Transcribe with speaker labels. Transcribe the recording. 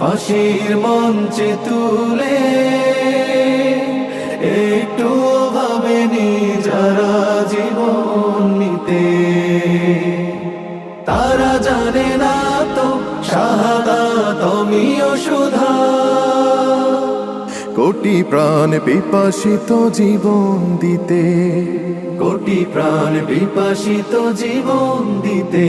Speaker 1: ফাঁসির মঞ্চে তুলে একটু ভাবেনি যারা জীবন নিতে। তারা জানে না তো শাহাদা তুমিও সুধা। কোটি প্রাণ বিপাসিত জীবন দিতে। কোটি প্রাণ বিপাসিত জীবন দিতে।